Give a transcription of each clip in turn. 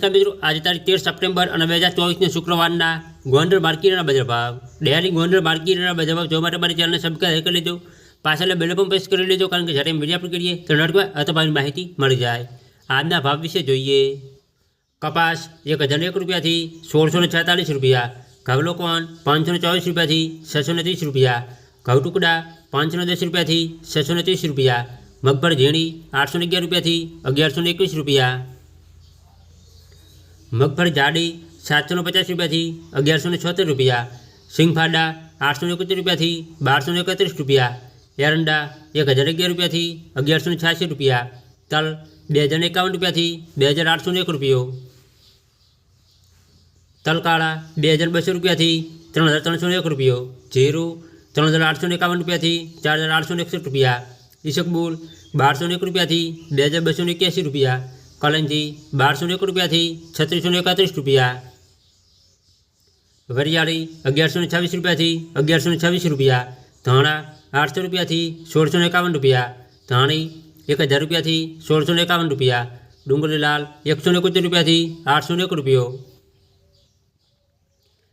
નમસ્કાર મિત્રો આજે તારીખ તેર સપ્ટેમ્બર અને બે હજાર ચોવીસને શુક્રવારના ગોંડલ માર્કેટના બજાર ભાવ ડેરી ગોંડલ માર્કેટના બજાર ભાવ જોવા માટે મારી ચેનલને સબસ્ક્રાઈબ કરી લેજો પાછળ બેલ પણ પ્રેસ કરી લેજો કારણ કે જ્યારે મીડિયા પર કરીએ તો નડકવા અથવા ભાવની માહિતી મળી જાય આજના ભાવ વિશે જોઈએ કપાસ એક હજાર એક રૂપિયાથી સોળસો ને છેતાલીસ રૂપિયા ઘઉલો કોણ પાંચસો ને ચોવીસ રૂપિયાથી છસો ને ત્રીસ રૂપિયા ઘઉં ટુકડા પાંચસો ને દસ રૂપિયાથી છસો ને ત્રીસ રૂપિયા મગફળ ઝીણી આઠસો ને અગિયાર રૂપિયાથી અગિયારસો ને એકવીસ રૂપિયા મગફળી જાડી સાતસો ને પચાસ રૂપિયાથી અગિયારસો ને છોતેર રૂપિયા સિંગફાડા આઠસો ને એકોતેર રૂપિયાથી બારસો ને એકત્રીસ રૂપિયા એરંડા એક હજાર અગિયાર રૂપિયાથી અગિયારસો ને છ્યાસી રૂપિયા તલ બે હજાર ને એકાવન રૂપિયાથી બે હજાર આઠસો ને એક રૂપિયો તલકાળા બે હજાર બસો રૂપિયાથી ત્રણ હજાર ત્રણસો ને એક રૂપિયો જીરું ત્રણ હજાર આઠસો ને એકાવન રૂપિયાથી ચાર હજાર આઠસો ને એકસઠ રૂપિયા ઈસકબુલ બારસો ને એક રૂપિયાથી બે હજાર બસો ને એક્યાસી રૂપિયા કલંજી બારસો ને એક રૂપિયાથી છત્રીસો ને એકત્રીસ રૂપિયા વરિયાળી અગિયારસો ને છવ્વીસ રૂપિયાથી અગિયારસો ને છવ્વીસ રૂપિયા ધાણા આઠસો રૂપિયાથી સોળસો ને એકાવન રૂપિયા ધાણી એક હજાર રૂપિયાથી સોળસો ને એકાવન રૂપિયા ડુંગળી લાલ એકસો ને એકોતેર રૂપિયાથી આઠસો ને એક રૂપિયો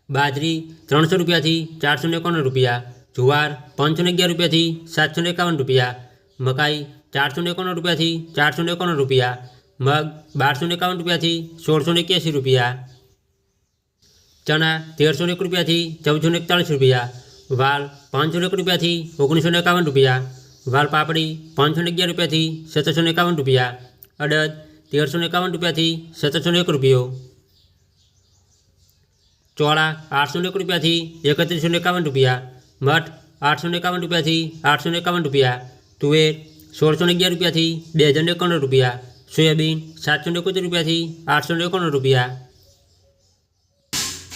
બાજરી ત્રણસો રૂપિયાથી ચારસો ને એકાવન રૂપિયા જુવાર પાંચસો ને અગિયાર રૂપિયાથી સાતસો ને એકાવન રૂપિયા મકાઈ ચારસો ને એકાવન રૂપિયાથી ચારસો ને એકાવન રૂપિયા મગ બારસો એકાવન રૂપિયાથી સોળસો એક્યાસી રૂપિયા. ચણા તેરસો એક રૂપિયાથી ચૌદસો એકતાળીસ રૂપિયા. વાલ પાંચસો એક રૂપિયાથી ઓગણીસો એકાવન રૂપિયા. વાલ પાપડી પાંચસો અગિયાર રૂપિયાથી સત્તરસો એકાવન રૂપિયા. અડદ તેરસો એકાવન રૂપિયાથી સત્તરસો એક રૂપિયો. ચોળા આઠસો એક રૂપિયાથી એકત્રીસો એકાવન રૂપિયા. મઠ આઠસો એકાવન રૂપિયાથી આઠસો એકાવન રૂપિયા. તુવેર સોળસો અગિયાર રૂપિયાથી બે હજાર એકાવન રૂપિયા. સોયાબીન સાતસો ને એકોતેર રૂપિયાથી આઠસો ને એકાવન રૂપિયા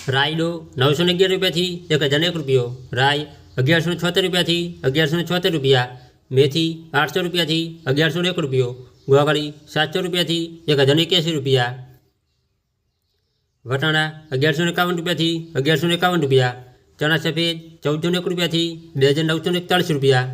રાયડો નવસો ને અગિયાર રૂપિયાથી એક હજાર ને એક રૂપિયો રાય અગિયારસો ને છોતેર રૂપિયાથી અગિયારસો ને છોતેર રૂપિયા મેથી આઠસો રૂપિયાથી અગિયારસો ને એક રૂપિયો ગોગળી સાતસો રૂપિયાથી એક હજાર ને એક્યાસી રૂપિયા વટાણા અગિયારસો ને એકાવન રૂપિયાથી અગિયારસો ને એકાવન રૂપિયા ચણા સફેદ ચૌદસો ને એક રૂપિયાથી બે હજાર નવસો ને એકતાળીસ રૂપિયા